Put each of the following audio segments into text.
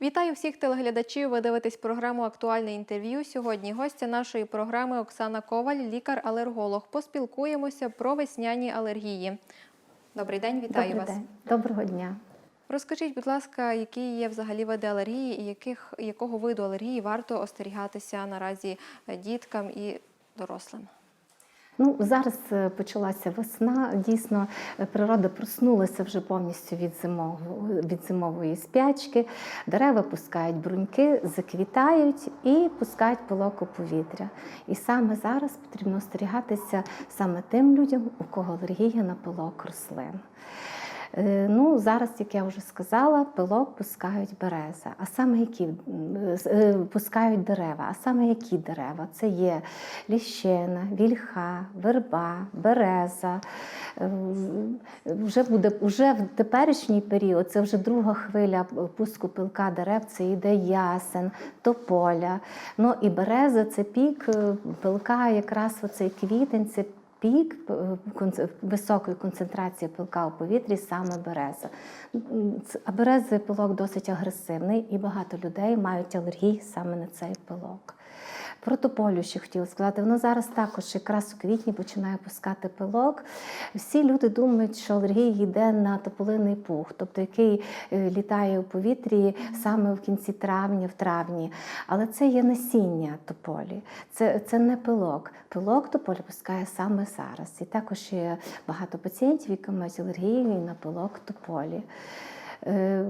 Вітаю всіх телеглядачів. Ви дивитесь програму Актуальне інтерв'ю. Сьогодні гостя нашої програми Оксана Коваль, лікар-алерголог. Поспілкуємося про весняні алергії. Добрий день, вітаю Добрий вас. день. Доброго дня. Розкажіть, будь ласка, які є взагалі види алергії і яких, якого виду алергії варто остерігатися наразі діткам і дорослим? Ну зараз е, почалася весна. Дійсно, е, природа проснулася вже повністю від зимового від зимової спячки. Дерева пускають бруньки, заквітають і пускають полоку повітря. І саме зараз потрібно остерігатися саме тим людям, у кого алергія на полок рослин. Е, Ну, зараз, як я вже сказала, пилок пускають береза. А саме які е, пускають дерева. А саме які дерева? Це є ліщина, вільха, верба, береза. Е, Вже буде вже в теперішній період, це вже друга хвиля пуску пилка дерев. Це йде ясен, тополя. Ну і береза це пік пилка, якраз оцей квітень, це пік е, високої концентрації пилка у повітрі саме береза. А берези пилок досить агресивний, і багато людей мають алергії саме на цей пилок. Про тополю ще хотіла сказати. Вона зараз також якраз у квітні починає пускати пилок. Всі люди думають, що алергія йде на тополиний пух, тобто який е, літає у повітрі саме в кінці травня, в травні. Але це є насіння тополі, це, це не пилок. Пилок тополі пускає саме зараз. І також є багато пацієнтів, які мають алергію на пилок тополі. Е,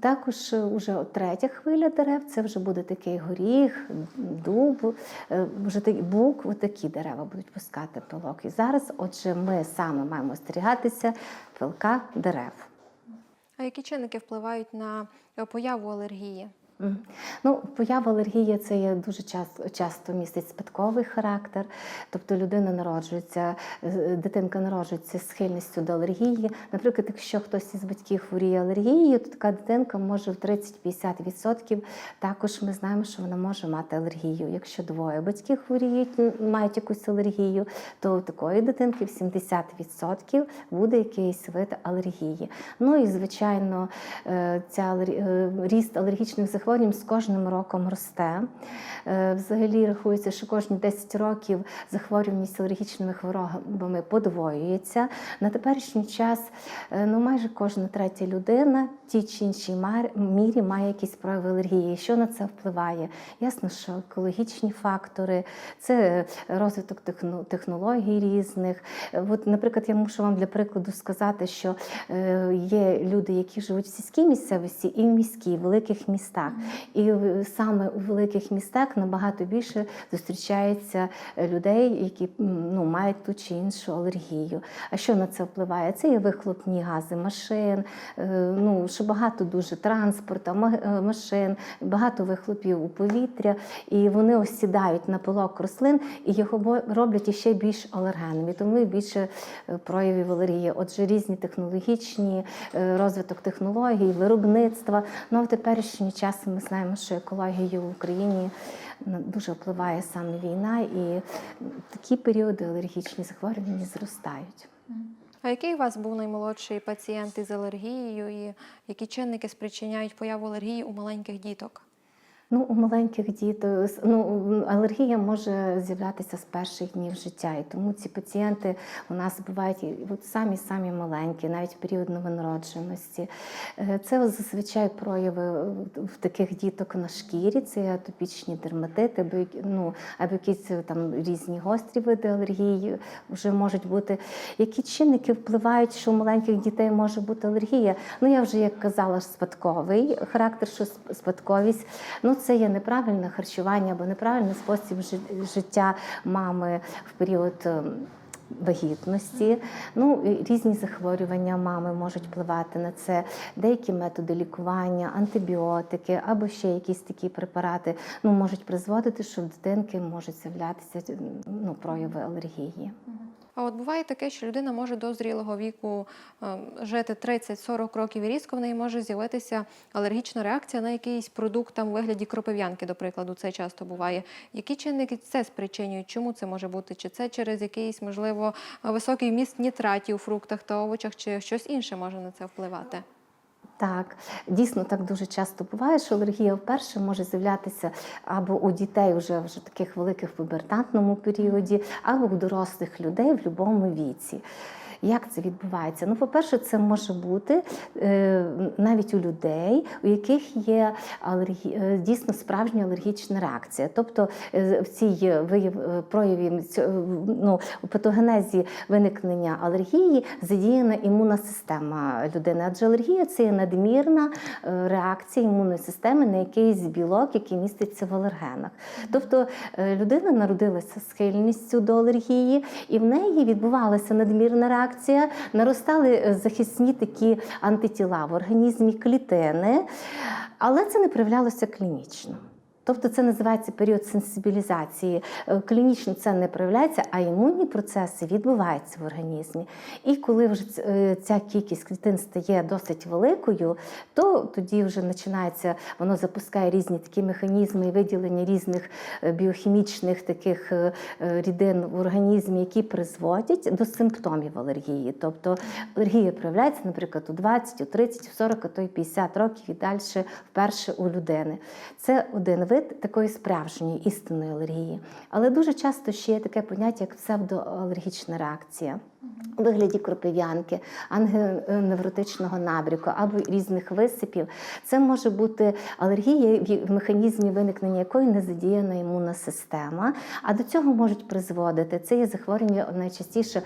Також вже третя хвиля дерев це вже буде такий горіх, дуб, е, вже такий бук, такі дерева будуть пускати пилок. І зараз, отже, ми саме маємо остерігатися пилка дерев. А які чинники впливають на появу алергії? Ну, поява алергії це є дуже часто, часто містить спадковий характер. Тобто людина народжується, дитинка народжується з схильністю до алергії. Наприклад, якщо хтось із батьків хворіє алергією, то така дитинка може в 30-50% також ми знаємо, що вона може мати алергію. Якщо двоє батьків хворіють, мають якусь алергію, то у такої дитинки в 70% буде якийсь вид алергії. Ну і звичайно, е, ця е, ріст алергічних захворювань з кожним роком росте. Е, Взагалі рахується, що кожні 10 років захворюваність алергічними хворобами подвоюється. На теперішній час е, ну, майже кожна третя людина в тій чи іншій мірі має якісь прояви алергії. Що на це впливає? Ясно, що екологічні фактори, це розвиток технологій різних. От, наприклад, я мушу вам для прикладу сказати, що е, є люди, які живуть в сільській місцевості і в міській, в великих містах. І саме у великих містах набагато більше зустрічається е, людей, які ну, мають ту чи іншу алергію. А що на це впливає? Це є вихлопні гази машин, е, ну, що багато дуже транспорту, е, машин, багато вихлопів у повітря, і вони осідають на пилок рослин і його роблять іще більш алергенним. І тому і більше проявів алергії. Отже, різні технологічні розвиток технологій, виробництва. Ну а в теперішній час ми знаємо, що екологію в Україні дуже впливає саме війна, і такі періоди алергічні захворювання зростають. А який у вас був наймолодший пацієнт із алергією, і які чинники спричиняють появу алергії у маленьких діток? Ну, у маленьких діток ну, алергія може з'являтися з перших днів життя, і тому ці пацієнти у нас бувають от самі самі маленькі, навіть в період новонародженості. Е, Це зазвичай прояви в таких діток на шкірі, це атопічні дерматити, або, ну, або якісь е, там різні гострі види алергії вже можуть бути. Які чинники впливають, що у маленьких дітей може бути алергія? Ну я вже як казала, спадковий характер, що спадковість. Ну це є неправильне харчування або неправильний спосіб життя мами в період. ем, Вагітності, ну різні захворювання мами можуть впливати на це, деякі методи лікування, антибіотики або ще якісь такі препарати ну, можуть призводити, що в дитинки можуть з'являтися ну, прояви алергії. А от буває таке, що людина може до зрілого віку е, жити 30-40 років і різко в неї може з'явитися алергічна реакція на якийсь продукт там у вигляді кропив'янки, до прикладу, це часто буває. Які чинники це спричинюють? Чому це може бути? Чи це через якийсь, можливо, високий вміст нітратів у фруктах та овочах, чи щось інше може на це впливати? Так, дійсно так дуже часто буває, що алергія вперше може з'являтися або у дітей вже вже таких великих в пубертатному періоді, або у дорослих людей в будь-якому віці. Як це відбувається? Ну, по-перше, це може бути е, навіть у людей, у яких є алергі... е, дійсно справжня алергічна реакція. Тобто е, в цій вияв... прояві ну, у патогенезі виникнення алергії задіяна імунна система людини. Адже алергія це є надмірна реакція імунної системи на якийсь білок, який міститься в алергенах. Тобто людина народилася з схильністю до алергії, і в неї відбувалася надмірна реакція, наростали е, захисні такі антитіла в організмі клітени, але це не проявлялося клінічно. Тобто це називається період сенсибілізації. Е, Клінічно це не проявляється, а імунні процеси відбуваються в організмі. І коли вже е, ця кількість клітин стає досить великою, то тоді вже починається, воно запускає різні такі механізми і виділення різних е, біохімічних таких рідин в організмі, які призводять до симптомів алергії. Тобто алергія проявляється, наприклад, у 20, у 30, у 40, а то й 50 років і далі вперше у людини. Це один вид такої справжньої істинної алергії. Але дуже часто ще є таке поняття, як псевдоалергічна реакція. У вигляді кропив'янки, ангионевротичного набряку або різних висипів. Це може бути алергія, в механізмі виникнення якої не задіяна імунна система. А до цього можуть призводити це є захворювання найчастіше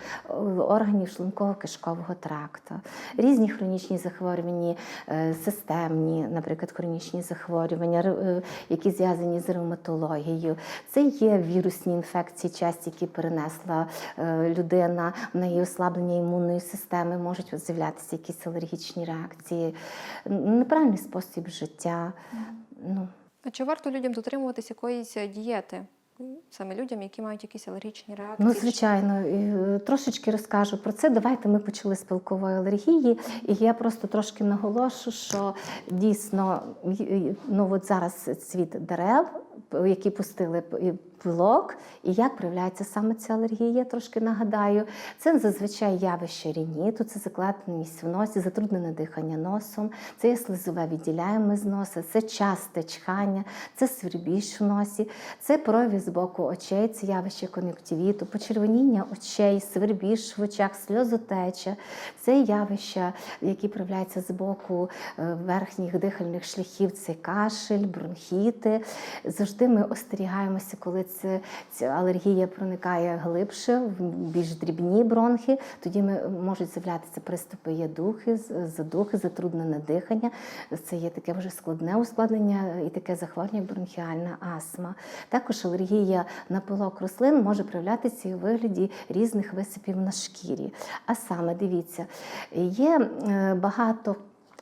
органів шлунково-кишкового тракту, різні хронічні захворювання, е, системні, наприклад, хронічні захворювання, е, які зв'язані з ревматологією. Це є вірусні інфекції, часті, які перенесла е, людина, неї ослаблення імунної системи, можуть з'являтися якісь алергічні реакції, неправильний спосіб життя. Ну, А чи варто людям дотримуватися якоїсь е, дієти? Саме людям, які мають якісь алергічні реакції? Ну, звичайно, І, е, трошечки розкажу про це. Давайте ми почали з пилкової алергії, і я просто трошки наголошу, що дійсно ну от зараз цвіт дерев, які пустили і пилок, і як проявляється саме ця алергія, я трошки нагадаю. Це зазвичай явище рініту, це закладеність в носі, затруднене дихання носом, це є слизове відділяємо з носа, це часте чхання, це свербіж в носі, це прояви з боку очей, це явище кон'юктивіту, почервоніння очей, свербіж в очах, сльозотеча. Це явища, які проявляються з боку е, верхніх дихальних шляхів, це кашель, бронхіти. Завжди ми остерігаємося, коли це, ця алергія проникає глибше, в більш дрібні бронхи. Тоді ми, можуть з'являтися приступи ядухи, задухи, затруднене дихання. Це є таке вже складне ускладнення і таке захворювання, бронхіальна астма. Також алергія на пилок рослин може проявлятися у вигляді різних висипів на шкірі. А саме дивіться, є е, багато.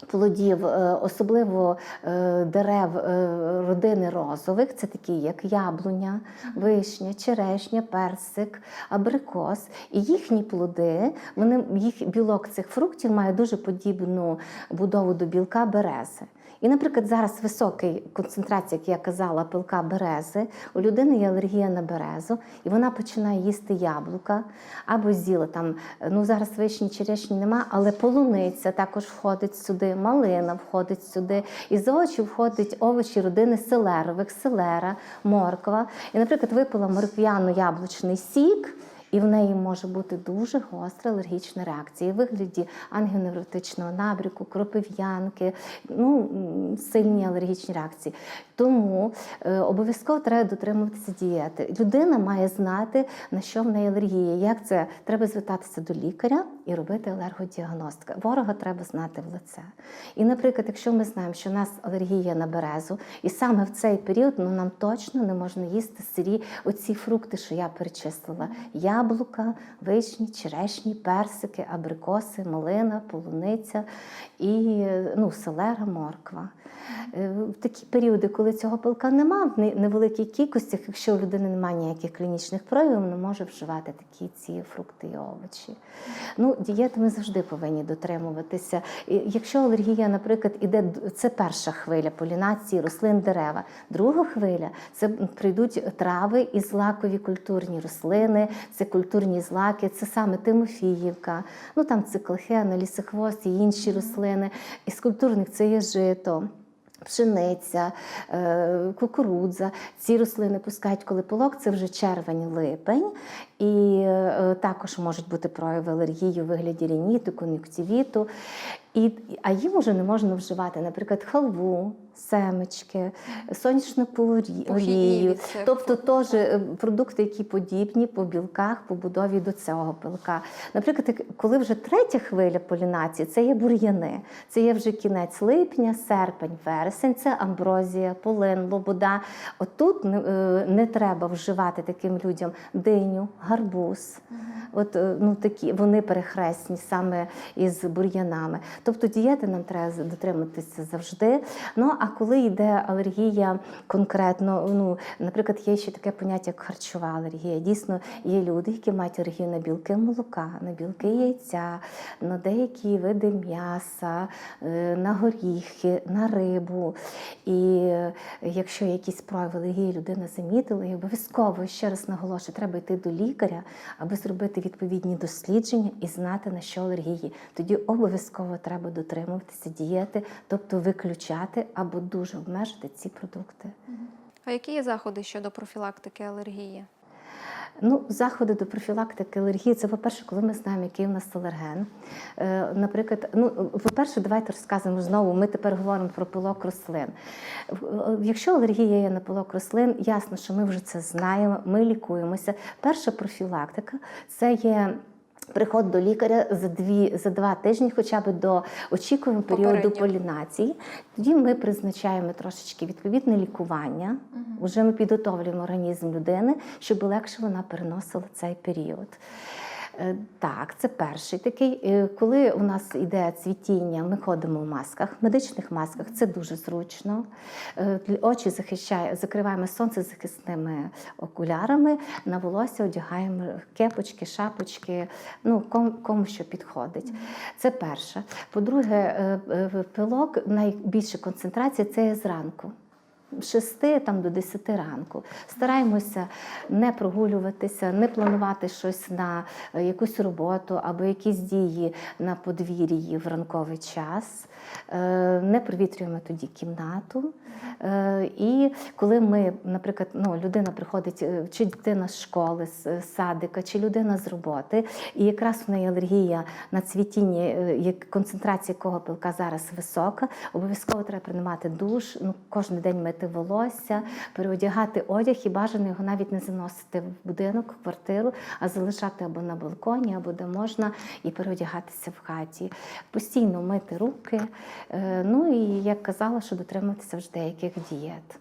Плодів, е, особливо е, дерев е, родини розових, це такі як яблуня, вишня, черешня, персик, абрикос. І їхні плоди, вони, їх білок цих фруктів має дуже подібну будову до білка берези. І, наприклад, зараз висока концентрація, як я казала, пилка берези. У людини є алергія на березу, і вона починає їсти яблука або з'їла там. Ну зараз вишні, черешні нема, але полуниця також входить сюди, малина входить сюди. І з овочів входять овочі родини селерових, селера, морква. І, наприклад, випила морквяно-яблучний сік. І в неї може бути дуже гостра алергічна реакція у вигляді ангіоневротичного набряку, кропив'янки, ну, сильні алергічні реакції. Тому е, обов'язково треба дотримуватися дієти. Людина має знати, на що в неї алергія. Як це треба звертатися до лікаря і робити алергодіагностика. Ворога треба знати в лице. І, наприклад, якщо ми знаємо, що у нас алергія на березу, і саме в цей період ну, нам точно не можна їсти сирі оці фрукти, що я перечислила: яблука, вишні, черешні, персики, абрикоси, малина, полуниця і ну, селера, морква. Е, В такі періоди, коли цього пилка нема, в невеликій кількостях, якщо у людини немає ніяких клінічних проявів, вона може вживати такі ці фрукти і овочі. Ну, дієти ми завжди повинні дотримуватися. І Якщо алергія, наприклад, іде це перша хвиля полінації рослин дерева. Друга хвиля це прийдуть трави і злакові культурні рослини, це культурні злаки, це саме Тимофіївка, ну там циклохена, лісохвост і інші рослини. Із культурних це є жито. Пшениця, е, кукурудза. Ці рослини пускають, коли пилок, це вже червень-липень. І е, також можуть бути прояви алергії у вигляді рініту, кон'юктивіту. І, а їм вже не можна вживати, наприклад, халву, семечки, сонячну олію. Тобто теж е, продукти, які подібні по білках, по будові до цього пилка. Наприклад, коли вже третя хвиля полінації, це є бур'яни. Це є вже кінець липня, серпень, вересень, це амброзія, полин, лобода. Отут не, е, не треба вживати таким людям диню, гарбуз. От е, ну такі вони перехресні саме із бур'янами. Тобто дієти нам треба дотриматися завжди. Ну а коли йде алергія конкретно, ну наприклад, є ще таке поняття, як харчова алергія. Дійсно, є люди, які мають алергію на білки молока, на білки яйця, на деякі види м'яса, е, на горіхи, на рибу. І е, якщо якісь прояви алергії людина замітила, і обов'язково ще раз наголошую, треба йти до лікаря, аби зробити відповідні дослідження і знати на що алергії. Тоді обов'язково треба дотримуватися дієти, тобто виключати або дуже обмежити ці продукти. А які є заходи щодо профілактики алергії? Ну, заходи до профілактики алергії це, по-перше, коли ми знаємо, який у нас алерген. Е, наприклад, ну, по-перше, давайте розказуємо знову. Ми тепер говоримо про пилок рослин. Е, Якщо алергія є на пилок рослин, ясно, що ми вже це знаємо, ми лікуємося. Перша профілактика це є. Приход до лікаря за дві за два тижні, хоча б до очікуваного періоду полінації. Тоді ми призначаємо трошечки відповідне лікування. Уже ми підготовлюємо організм людини, щоб легше вона переносила цей період. Е, Так, це перший такий. Е, Коли у нас йде цвітіння, ми ходимо в масках, медичних масках, це дуже зручно. Е, Очі захищає, закриваємо сонцезахисними окулярами, на волосся одягаємо кепочки, шапочки, ну кому, кому що підходить. Це перше. По-друге, пилок найбільша концентрація це зранку. З 6 там, до 10 ранку. Стараємося не прогулюватися, не планувати щось на е, якусь роботу або якісь дії на подвір'ї в ранковий час. Е, Не провітрюємо тоді кімнату. Е, І коли ми, наприклад, ну, людина приходить, чи дитина з школи, з садика, чи людина з роботи, і якраз в неї алергія на цвітіння, е, концентрація якого пилка зараз висока, обов'язково треба приймати душ, ну, кожен день мити волосся, переодягати одяг і бажано його навіть не заносити в будинок, в квартиру, а залишати або на балконі, або де можна, і переодягатися в хаті. Постійно мити руки. е, Ну і як казала, що дотримуватися вже деяких дієт.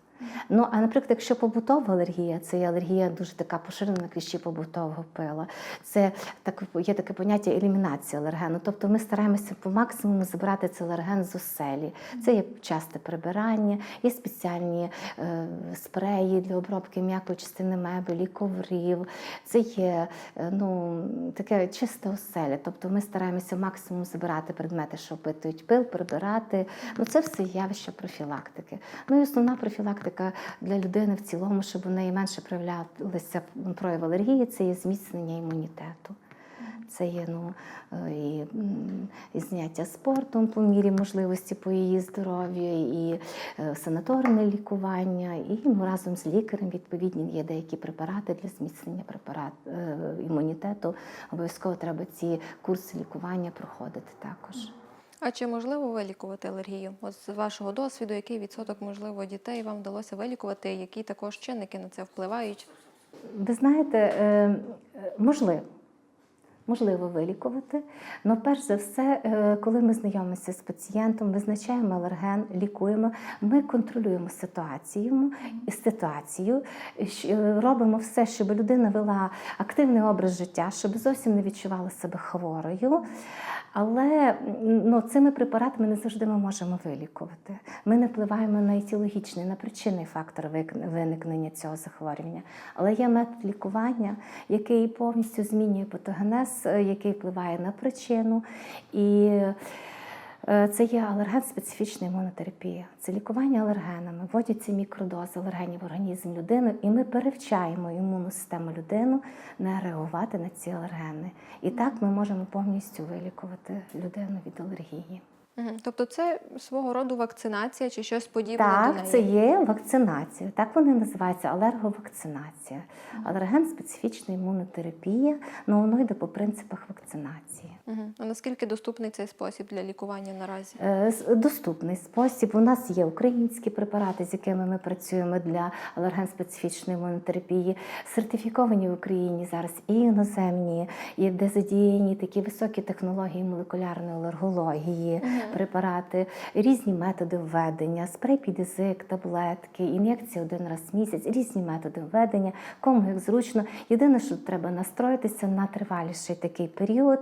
Ну, а наприклад, якщо побутова алергія, це є алергія дуже така поширена на кліщі побутового пила. Це так є таке поняття елімінація алергену. Тобто ми стараємося по максимуму забрати цей алерген з оселі. Це є часте прибирання, є спеціальні е, спреї для обробки м'якої частини мебелі, коврів. Це є е, ну, таке чисте оселя. Тобто ми стараємося максимум забирати предмети, що опитують пил, прибирати. Ну, це все явище профілактики. Ну і основна профілактика для людини в цілому, щоб у неї менше проявлялися прояви алергії, це є зміцнення імунітету. Це є ну, е, і, і заняття спортом по мірі можливості по її здоров'ю, і е, санаторне лікування, і ну, разом з лікарем відповідні є деякі препарати для зміцнення препарат, е, імунітету. Обов'язково треба ці курси лікування проходити також. А чи можливо вилікувати алергію? От з вашого досвіду, який відсоток можливо дітей вам вдалося вилікувати, які також чинники на це впливають? Ви знаєте, е, е, можливо. Можливо вилікувати. Але перш за все, е, коли ми знайомимося з пацієнтом, визначаємо алерген, лікуємо, ми контролюємо ситуацію, ситуацію, е, робимо все, щоб людина вела активний образ життя, щоб зовсім не відчувала себе хворою. Але ну, цими препаратами не завжди ми можемо вилікувати. Ми не впливаємо на етіологічний, на причинний фактор виникнення цього захворювання. Але є метод лікування, який повністю змінює патогенез, е, який впливає на причину. І Е, Це є алерген-специфічна імунотерапія. Це лікування алергенами. Вводяться мікродози алергенів в організм людини, і ми перевчаємо імунну систему людини не реагувати на ці алергени. І так ми можемо повністю вилікувати людину від алергії. Тобто це свого роду вакцинація чи щось подібне до Так, неї? це є вакцинація. Так вони називаються алерговакцинація. Алерген-специфічна імунотерапія, але воно йде по принципах вакцинації. Мгм. А наскільки доступний цей спосіб для лікування наразі? Е, Доступний спосіб. У нас є українські препарати, з якими ми працюємо для алерген-специфічної імунотерапії. Сертифіковані в Україні зараз і іноземні, і де задіяні такі високі технології молекулярної алергології, препарати, різні методи введення, спрей під язик, таблетки, ін'єкції один раз в місяць, різні методи введення, кому як зручно. Єдине, що треба настроїтися на триваліший такий період.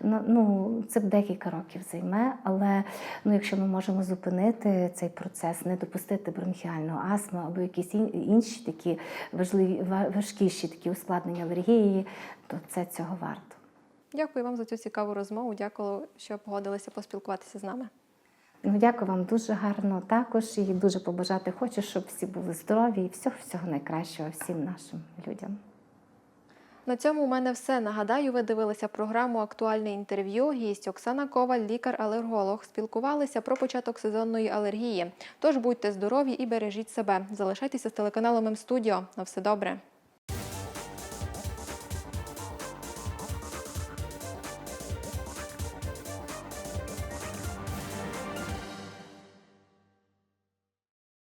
Ну, це б декілька років займе, але ну, якщо ми можемо зупинити цей процес, не допустити бронхіальну астму або якісь інші такі важливі ва- важкіші такі ускладнення алергії, то це цього варто. Дякую вам за цю цікаву розмову. Дякую, що погодилися поспілкуватися з нами. Ну, дякую вам дуже гарно також і дуже побажати хочу, щоб всі були здорові і всього всього найкращого всім нашим людям. На цьому у мене все. Нагадаю, ви дивилися програму Актуальне інтерв'ю. Гість Оксана Коваль, лікар-алерголог. Спілкувалися про початок сезонної алергії. Тож будьте здорові і бережіть себе. Залишайтеся з телеканалом М-студіо. На все добре.